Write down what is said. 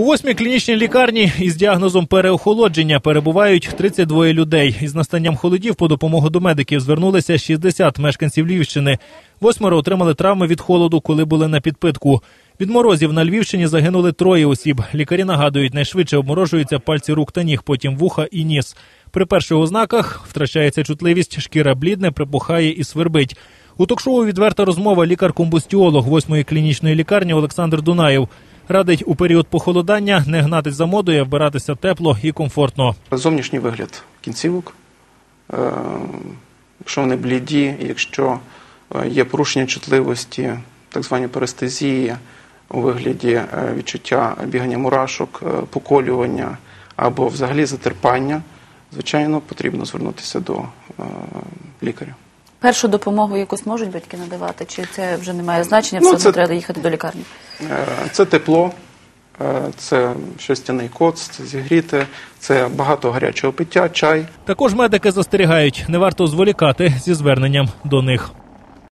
У восьмій клінічній лікарні із діагнозом переохолодження перебувають 32 людей. Із настанням холодів по допомогу до медиків звернулися 60 мешканців Львівщини. Восьмеро отримали травми від холоду, коли були на підпитку. Від морозів на Львівщині загинули троє осіб. Лікарі нагадують, найшвидше обморожуються пальці рук та ніг, потім вуха і ніс. При перших ознаках втрачається чутливість, шкіра блідне, припухає і свербить. У ток-шоу відверта розмова лікар-комбустіолог восьмої клінічної лікарні Олександр Дунаєв. Радить у період похолодання не гнатись за модою, а вбиратися тепло і комфортно. Зовнішній вигляд кінцівок, е, якщо вони бліді, якщо е, є порушення чутливості, так звані перестезії у вигляді е, відчуття бігання мурашок, поколювання або взагалі затерпання, звичайно, потрібно звернутися до лікаря. Першу допомогу якусь можуть батьки надавати, чи це вже не має значення, Ну, все одно треба їхати до лікарні? Е, Це тепло, е, це шерстяний коц, це зігріти, це багато гарячого пиття, чай. Також медики застерігають, не варто зволікати зі зверненням до них.